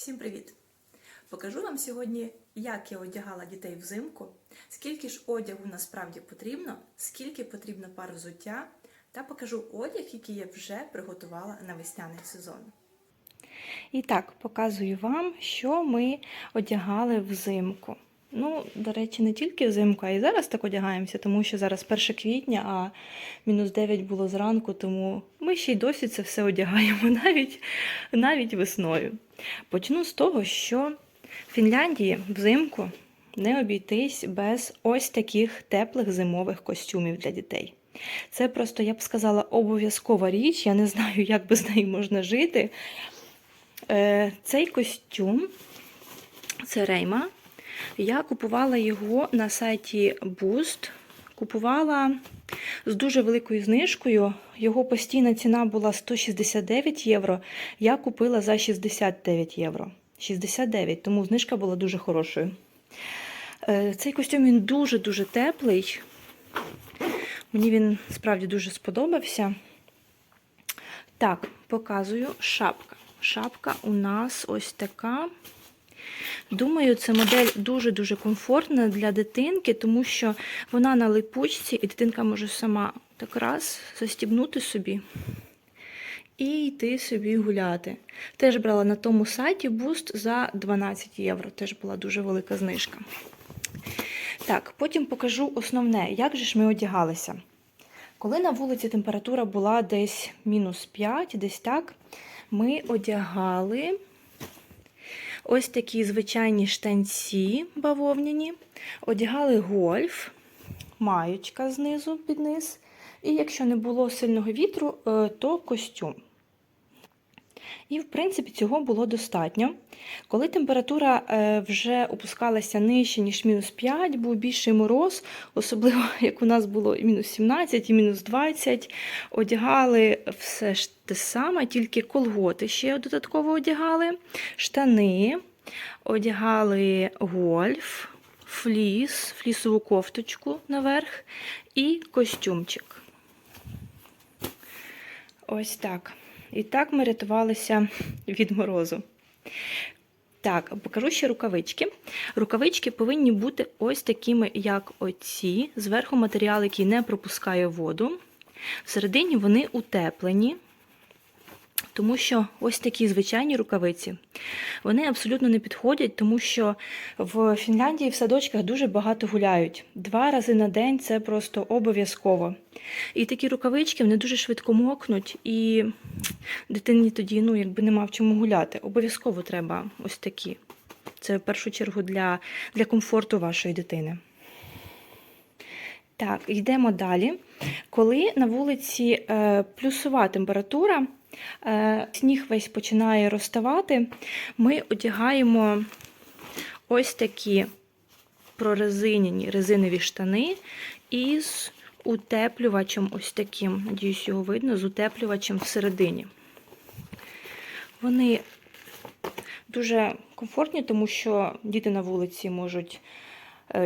Всім привіт! Покажу вам сьогодні, як я одягала дітей взимку, скільки ж одягу насправді потрібно, скільки потрібно пар взуття, та покажу одяг, який я вже приготувала на весняний сезон. І так, показую вам, що ми одягали взимку. Ну, до речі, не тільки взимку, а й зараз так одягаємося, тому що зараз 1 квітня, а мінус 9 було зранку, тому ми ще й досі це все одягаємо навіть, навіть весною. Почну з того, що в Фінляндії взимку не обійтись без ось таких теплих зимових костюмів для дітей. Це просто, я б сказала, обов'язкова річ. Я не знаю, як без неї можна жити. Е, Цей костюм це Рейма. Я купувала його на сайті Boost. Купувала з дуже великою знижкою. Його постійна ціна була 169 євро. Я купила за 69 євро. 69, тому знижка була дуже хорошою. Е, Цей костюм він дуже-дуже теплий. Мені він справді дуже сподобався. Так, показую шапка. Шапка у нас ось така. Думаю, це модель дуже-дуже комфортна для дитинки, тому що вона на липучці, і дитинка може сама так раз застібнути собі і йти собі гуляти. Теж брала на тому сайті буст за 12 євро. Теж була дуже велика знижка. Так, потім покажу основне, як же ж ми одягалися. Коли на вулиці температура була десь мінус 5, десь так, ми одягали ось такі звичайні штанці бавовняні, одягали гольф, маєчка знизу під низ. І якщо не було сильного вітру, е, то костюм. І, в принципі, цього було достатньо. Коли температура е, вже опускалася нижче, ніж мінус 5, був більший мороз, особливо як у нас було мінус 17, і мінус 20, одягали все ж те саме, тільки колготи ще додатково одягали, штани, одягали гольф, фліс, флісову кофточку наверх і костюмчик. Ось так. І так ми рятувалися від морозу. Так, покажу ще рукавички. Рукавички повинні бути ось такими, як оці. Зверху матеріал, який не пропускає воду. Всередині вони утеплені, тому що ось такі звичайні рукавиці. Вони абсолютно не підходять, тому що в Фінляндії в садочках дуже багато гуляють. Два рази на день це просто обов'язково. І такі рукавички вони дуже швидко мокнуть, і дитині тоді ну, якби нема в чому гуляти. Обов'язково треба ось такі. Це в першу чергу для, для комфорту вашої дитини. Так, йдемо далі. Коли на вулиці е, плюсова температура, сніг весь починає розставати, ми одягаємо ось такі прорезиняні резинові штани із утеплювачем, ось таким, надіюсь, його видно, з утеплювачем всередині. Вони дуже комфортні, тому що діти на вулиці можуть е,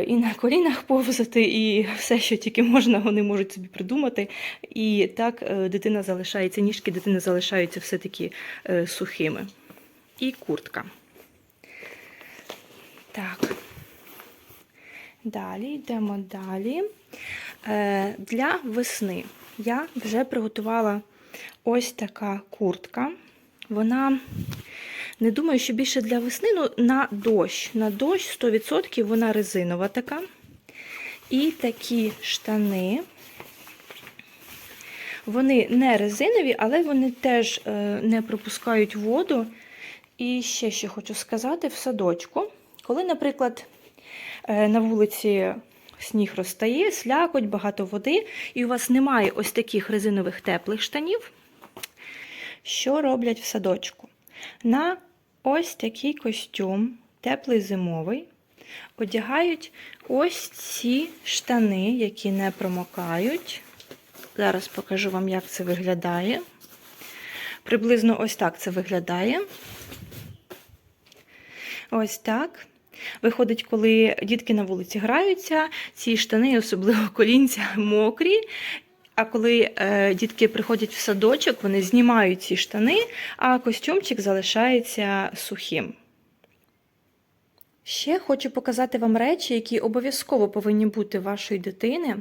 і на колінах повзати, і все, що тільки можна, вони можуть собі придумати. І так е, дитина залишається, ніжки дитини залишаються все-таки е, сухими. І куртка. Так. Далі йдемо далі. Е, Для весни я вже приготувала ось така куртка. Вона не думаю, що більше для весни, ну на дощ. На дощ 100% вона резинова така. І такі штани. Вони не резинові, але вони теж е, не пропускають воду. І ще що хочу сказати: в садочку, коли, наприклад, е, на вулиці сніг розтає, слякоть, багато води, і у вас немає ось таких резинових теплих штанів, що роблять в садочку? На ось такий костюм, теплий зимовий, одягають ось ці штани, які не промокають. Зараз покажу вам, як це виглядає. Приблизно ось так це виглядає. Ось так. Виходить, коли дітки на вулиці граються, ці штани, особливо колінця, мокрі. А коли е, дітки приходять в садочок, вони знімають ці штани, а костюмчик залишається сухим. Ще хочу показати вам речі, які обов'язково повинні бути вашої дитини.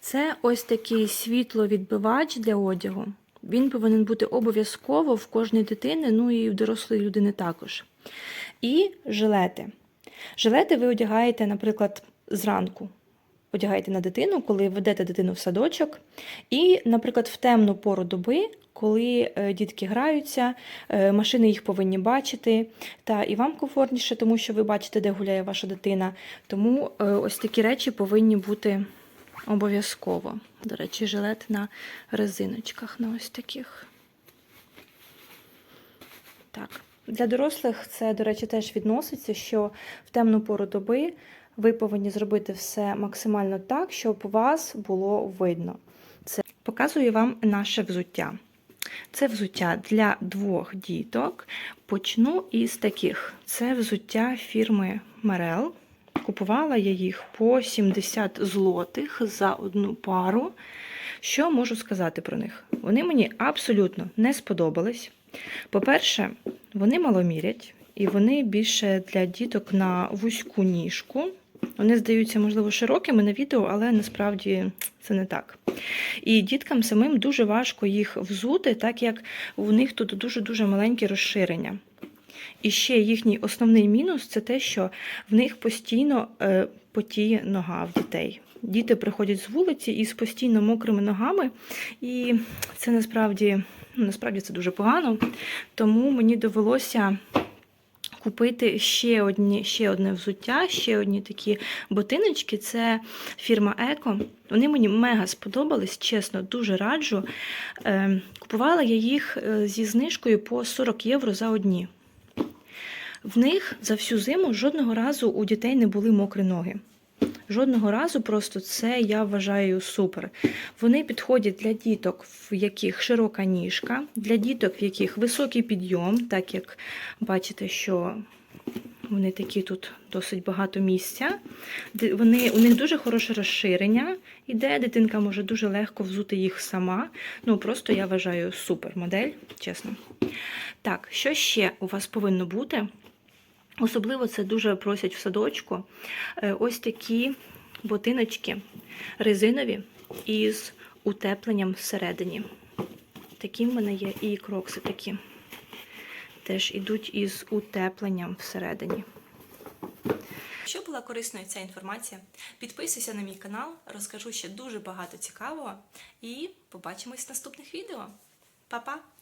Це ось такий світловідбивач для одягу. Він повинен бути обов'язково в кожної дитини, ну і в дорослої людини також. І жилети. Жилети ви одягаєте, наприклад, зранку. Одягаєте на дитину, коли ведете дитину в садочок. І, наприклад, в темну пору доби, коли е, дітки граються, е, машини їх повинні бачити, та і вам комфортніше, тому що ви бачите, де гуляє ваша дитина. Тому е, ось такі речі повинні бути обов'язково. До речі, жилет на резиночках, на ось таких. Так. Для дорослих це, до речі, теж відноситься, що в темну пору доби ви повинні зробити все максимально так, щоб вас було видно. Це показую вам наше взуття. Це взуття для двох діток. Почну із таких. Це взуття фірми Merrell. Купувала я їх по 70 злотих за одну пару. Що можу сказати про них? Вони мені абсолютно не сподобались. По-перше, вони маломірять, і вони більше для діток на вузьку ніжку. Вони здаються, можливо, широкими на відео, але насправді це не так. І діткам самим дуже важко їх взути, так як у них тут дуже-дуже маленькі розширення. І ще їхній основний мінус це те, що в них постійно е, потіє нога в дітей. Діти приходять з вулиці із постійно мокрими ногами, і це насправді, насправді це дуже погано. Тому мені довелося купити ще, одні, ще одне взуття, ще одні такі ботиночки. Це фірма Еко. Вони мені мега сподобались, чесно, дуже раджу. Е, Купувала я їх е, зі знижкою по 40 євро за одні. В них за всю зиму жодного разу у дітей не були мокрі ноги. Жодного разу просто це я вважаю супер. Вони підходять для діток, в яких широка ніжка, для діток, в яких високий підйом, так як бачите, що вони такі тут досить багато місця. Вони, у них дуже хороше розширення іде, дитинка може дуже легко взути їх сама. Ну, просто я вважаю супер модель, чесно. Так, що ще у вас повинно бути? Особливо це дуже просять в садочку. Е, Ось такі ботиночки резинові із утепленням всередині. Такі в мене є і крокси такі. Теж ідуть із утепленням всередині. Якщо була корисною ця інформація, підписуйся на мій канал, розкажу ще дуже багато цікавого і побачимось в наступних відео. Па-па!